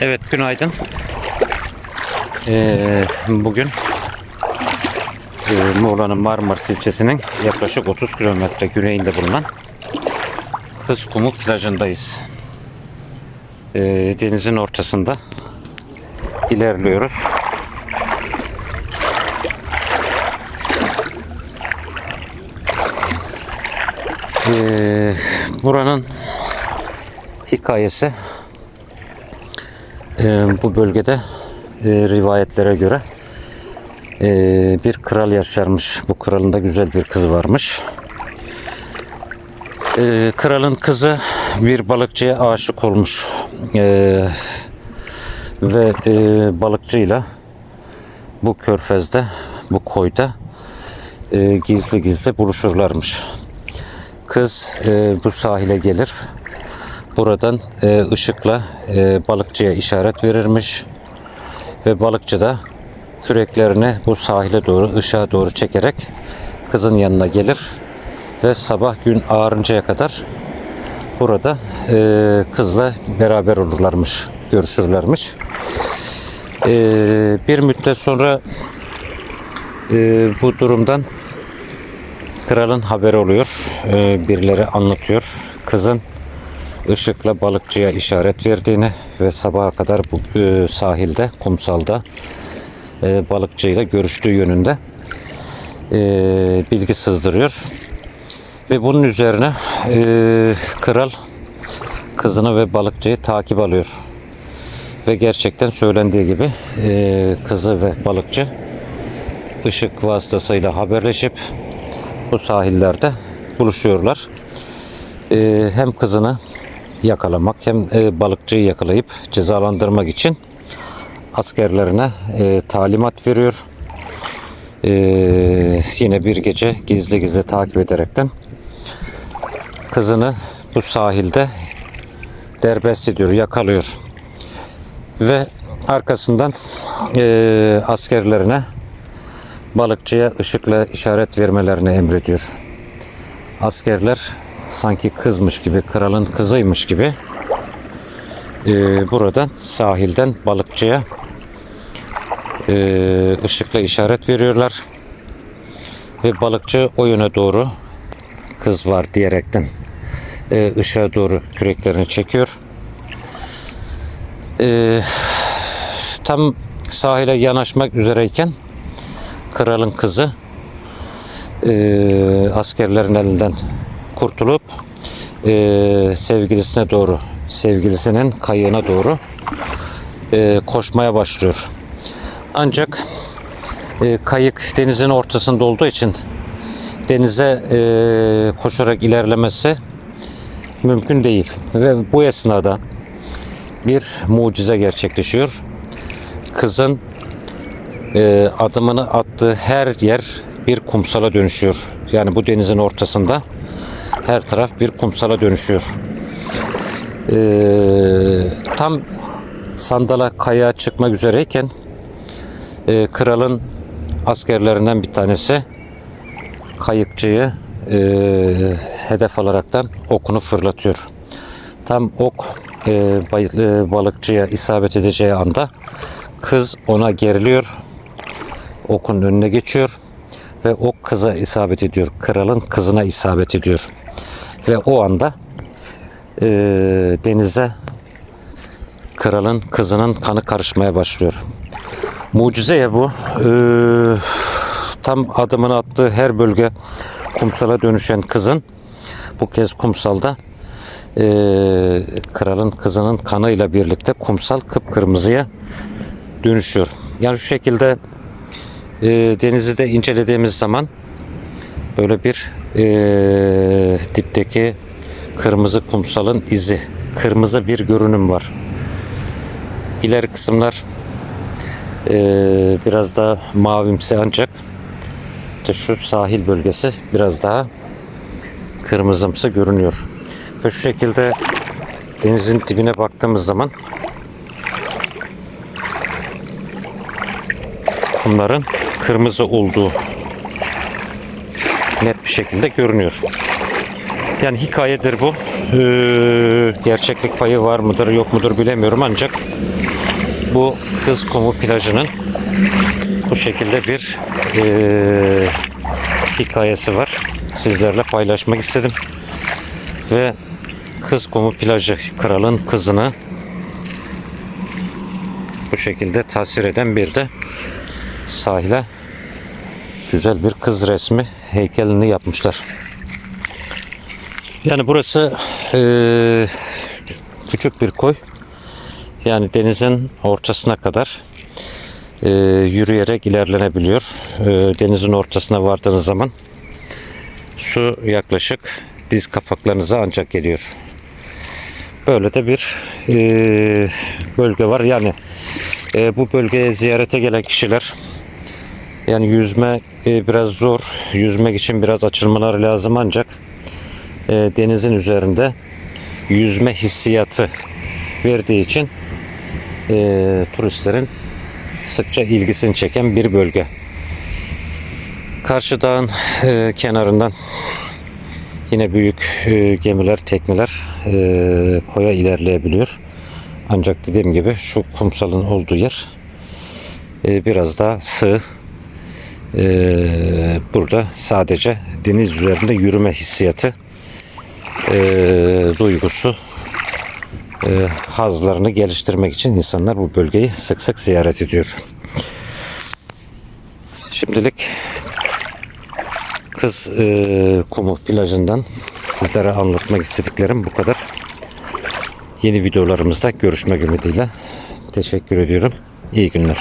Evet günaydın. Ee, bugün e, Muğla'nın Marmaris ilçesinin yaklaşık 30 kilometre güneyinde bulunan Kız Kumu plajındayız. Ee, denizin ortasında ilerliyoruz. Ee, buranın hikayesi e, bu bölgede e, rivayetlere göre e, bir kral yaşarmış. Bu kralın da güzel bir kızı varmış. E, kralın kızı bir balıkçıya aşık olmuş. E, ve e, balıkçıyla bu körfezde, bu koyda e, gizli gizli buluşurlarmış. Kız e, bu sahile gelir. Buradan e, ışıkla e, balıkçıya işaret verirmiş. Ve balıkçı da küreklerini bu sahile doğru, ışığa doğru çekerek kızın yanına gelir. Ve sabah gün ağarıncaya kadar burada e, kızla beraber olurlarmış, görüşürlermiş. E, bir müddet sonra e, bu durumdan kralın haberi oluyor. E, birileri anlatıyor. Kızın ışıkla balıkçıya işaret verdiğini ve sabaha kadar bu e, sahilde, kumsalda e, balıkçıyla görüştüğü yönünde e, bilgi sızdırıyor. Ve bunun üzerine e, kral kızını ve balıkçıyı takip alıyor. Ve gerçekten söylendiği gibi e, kızı ve balıkçı ışık vasıtasıyla haberleşip bu sahillerde buluşuyorlar. E, hem kızını yakalamak hem e, balıkçıyı yakalayıp cezalandırmak için askerlerine e, talimat veriyor. E, yine bir gece gizli gizli takip ederekten kızını bu sahilde derbest ediyor, yakalıyor. Ve arkasından e, askerlerine balıkçıya ışıkla işaret vermelerini emrediyor. Askerler sanki kızmış gibi, kralın kızıymış gibi e, buradan sahilden balıkçıya e, ışıkla işaret veriyorlar. Ve balıkçı o yöne doğru kız var diyerekten e, ışığa doğru küreklerini çekiyor. E, tam sahile yanaşmak üzereyken kralın kızı e, askerlerin elinden kurtulup e, sevgilisine doğru, sevgilisinin kayığına doğru e, koşmaya başlıyor. Ancak e, kayık denizin ortasında olduğu için denize e, koşarak ilerlemesi mümkün değil. Ve bu esnada bir mucize gerçekleşiyor. Kızın e, adımını attığı her yer bir kumsala dönüşüyor. Yani bu denizin ortasında her taraf bir kumsala dönüşüyor. Ee, tam sandala kaya çıkmak üzereyken e, kralın askerlerinden bir tanesi kayıkçıyı e, hedef alaraktan okunu fırlatıyor. Tam ok e, bay- e, balıkçıya isabet edeceği anda kız ona geriliyor. Okun önüne geçiyor ve ok kıza isabet ediyor. Kralın kızına isabet ediyor. Ve o anda e, denize kralın kızının kanı karışmaya başlıyor. Mucize ya bu. E, tam adımını attığı her bölge kumsala dönüşen kızın bu kez kumsalda e, kralın kızının kanıyla birlikte kumsal kıpkırmızıya dönüşüyor. Yani şu şekilde e, denizi de incelediğimiz zaman böyle bir e, dipteki kırmızı kumsalın izi, kırmızı bir görünüm var. İleri kısımlar e, biraz daha mavimsi ancak işte şu sahil bölgesi biraz daha kırmızımsı görünüyor. Ve şu şekilde denizin dibine baktığımız zaman kumların kırmızı olduğu net bir şekilde görünüyor. Yani hikayedir bu. Ee, gerçeklik payı var mıdır yok mudur bilemiyorum ancak bu Kız Kumu plajının bu şekilde bir eee, hikayesi var. Sizlerle paylaşmak istedim. Ve Kız Kumu plajı kralın kızını bu şekilde tasvir eden bir de sahile güzel bir kız resmi heykelini yapmışlar. Yani burası eee, küçük bir koy. Yani denizin ortasına kadar eee, yürüyerek ilerlenebiliyor. Eee, denizin ortasına vardığınız zaman su yaklaşık diz kapaklarınıza ancak geliyor. Böyle de bir eee, bölge var. Yani eee, bu bölgeye ziyarete gelen kişiler yani yüzme e, biraz zor. Yüzmek için biraz açılmaları lazım ancak e, denizin üzerinde yüzme hissiyatı verdiği için e, turistlerin sıkça ilgisini çeken bir bölge. Karşı dağın e, kenarından yine büyük e, gemiler, tekneler e, koya ilerleyebiliyor. Ancak dediğim gibi şu kumsalın olduğu yer e, biraz daha sığ. Ee, burada sadece deniz üzerinde yürüme hissiyatı ee, duygusu ee, hazlarını geliştirmek için insanlar bu bölgeyi sık sık ziyaret ediyor. Şimdilik Kız ee, Kumu plajından sizlere anlatmak istediklerim bu kadar. Yeni videolarımızda görüşmek ümidiyle. Teşekkür ediyorum. İyi günler.